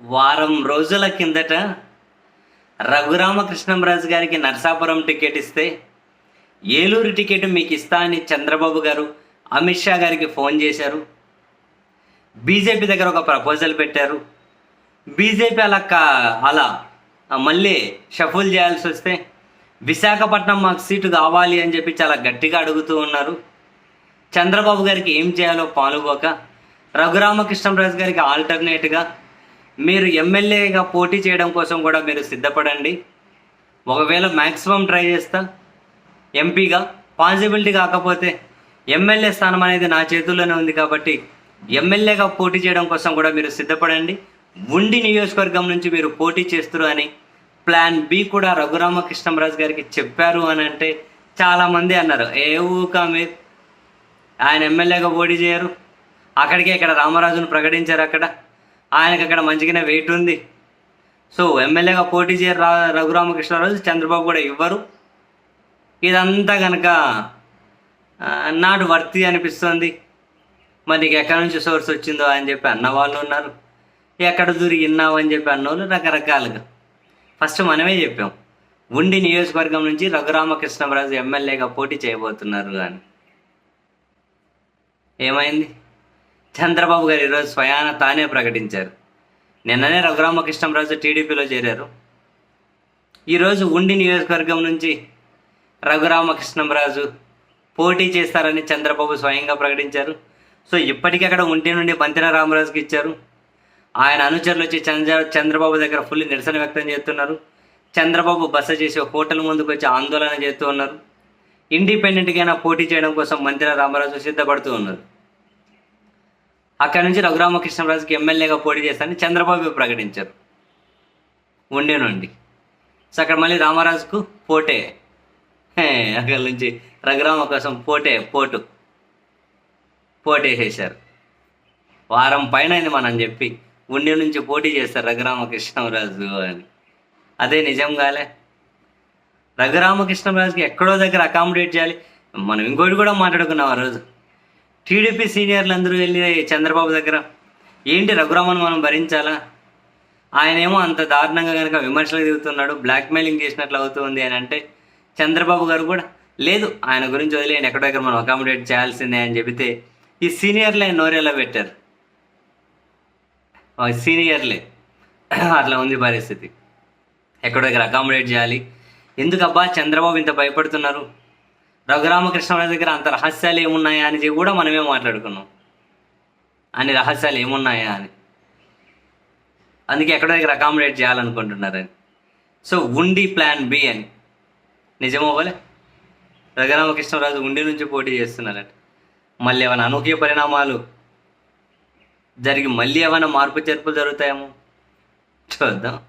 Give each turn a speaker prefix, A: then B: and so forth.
A: వారం రోజుల కిందట రఘురామకృష్ణంరాజు గారికి నరసాపురం టికెట్ ఇస్తే ఏలూరు టికెట్ మీకు ఇస్తా అని చంద్రబాబు గారు అమిత్ షా గారికి ఫోన్ చేశారు. బీజేపీ దగ్గర ఒక ప్రపోజల్ పెట్టారు. బీజేపీ అలా కా అలా మళ్ళీ షఫుల్ చేయాల్సి వస్తే విశాఖపట్నం మాకు సీటు కావాలి అని చెప్పి చాలా గట్టిగా అడుగుతూ ఉన్నారు. చంద్రబాబు గారికి ఏం చేయాలో పాలుపోక రఘురామకృష్ణరాజు గారికి ఆల్టర్నేట్గా మీరు ఎమ్మెల్యేగా పోటీ చేయడం కోసం కూడా మీరు సిద్ధపడండి. ఒకవేళ మ్యాక్సిమం ట్రై చేస్తా ఎంపీగా పాసిబిలిటీ కాకపోతే ఎమ్మెల్యే స్థానం అనేది నా చేతుల్లోనే ఉంది కాబట్టి ఎమ్మెల్యేగా పోటీ చేయడం కోసం కూడా మీరు సిద్ధపడండి. ఉండి నియోజకవర్గం నుంచి మీరు పోటీ చేస్తారు అని ప్లాన్ బి కూడా రఘురామకృష్ణరాజు గారికి చెప్పారు అని అంటే చాలామంది అన్నారు. ఏ ఊకా మీరు? ఆయన ఎమ్మెల్యేగా పోటీ చేయరు. అక్కడికే ఇక్కడ రామరాజును ప్రకటించారు అక్కడ. ఆయనకు అక్కడ మంచిగానే వెయిట్ ఉంది. సో ఎమ్మెల్యేగా పోటీ చేయరు రా రఘురామకృష్ణరాజు చంద్రబాబు కూడా ఇవ్వరు. ఇదంతా కనుక నాటు వర్తి అనిపిస్తుంది. మరి నీకు ఎక్కడి నుంచి సోర్స్ వచ్చిందో అని చెప్పి అన్న వాళ్ళు ఉన్నారు. ఎక్కడ దూరి విన్నావు అని చెప్పి అన్నోళ్ళు రకరకాలుగా. ఫస్ట్ మనమే చెప్పాం ఉండి నియోజకవర్గం నుంచి రఘురామకృష్ణరాజు ఎమ్మెల్యేగా పోటీ చేయబోతున్నారు కానీ ఏమైంది? చంద్రబాబు గారు ఈరోజు స్వయాన తానే ప్రకటించారు. నిన్ననే రఘురామకృష్ణరాజు టీడీపీలో చేరారు. ఈరోజు ఉండి నియోజకవర్గం నుంచి రఘురామకృష్ణరాజు పోటీ చేస్తారని చంద్రబాబు స్వయంగా ప్రకటించారు. సో ఇప్పటికీ అక్కడ ఉండి నుండి పంతిన రామరాజుకి ఇచ్చారు. ఆయన అనుచరులు వచ్చి చంద్ర చంద్రబాబు దగ్గర ఫుల్ నిరసన వ్యక్తం చేస్తున్నారు. చంద్రబాబు బస చేసి హోటల్ ముందుకు వచ్చి ఆందోళన చేస్తూ ఉన్నారు. ఇండిపెండెంట్గా పోటీ చేయడం కోసం మంత్రి రామరాజు సిద్ధపడుతూ ఉన్నారు. అక్కడి నుంచి రఘురామకృష్ణరాజుకి ఎమ్మెల్యేగా పోటీ చేస్తానని చంద్రబాబు ప్రకటించారు. ఉండే నుండి సో అక్కడ మళ్ళీ రామరాజుకు పోటే. అక్కడి నుంచి రఘురామ కోసం పోటే. పోటు పోటేసేశారు వారం పైన అయింది మనం చెప్పి ఉండి నుంచి పోటీ చేస్తారు రఘురామకృష్ణరాజు అని. అదే నిజం కాలే. రఘురామకృష్ణరాజుకి ఎక్కడో దగ్గర అకామిడేట్ చేయాలి. మనం ఇంకోటి కూడా మాట్లాడుకున్నాం ఆ రోజు. టీడీపీ సీనియర్లు అందరూ వెళ్ళి చంద్రబాబు దగ్గర ఏంటి రఘురామను మనం భరించాలా? ఆయనేమో అంత దారుణంగా కనుక విమర్శలు దిగుతున్నాడు బ్లాక్మెయిలింగ్ చేసినట్లు అవుతుంది అని అంటే చంద్రబాబు గారు కూడా లేదు ఆయన గురించి వదిలేయండి ఎక్కడో దగ్గర మనం అకామిడేట్ చేయాల్సిందే అని చెబితే ఈ సీనియర్లే నోరేలా పెట్టారు. సీనియర్లే. అట్లా ఉంది పరిస్థితి. ఎక్కడో దగ్గర అకామిడేట్ చేయాలి. ఎందుకబ్బా చంద్రబాబు ఇంత భయపడుతున్నారు? రఘురామకృష్ణరాజు దగ్గర అంత రహస్యాలు ఏమున్నాయా అని చెప్పి కూడా మనమే మాట్లాడుకున్నాం. అన్ని రహస్యాలు ఏమున్నాయా అని. అందుకే ఎక్కడో దగ్గర అకామిడేట్ చేయాలనుకుంటున్నారని. సో ఉండి ప్లాన్ బి అని. నిజమో పోలే రఘురామకృష్ణరాజు ఉండి నుంచి పోటీ చేస్తున్నారట. మళ్ళీ ఏమైనా అనూహ్య పరిణామాలు జరిగి మళ్ళీ ఏమైనా మార్పు చేర్పులు జరుగుతాయేమో? చూద్దాం.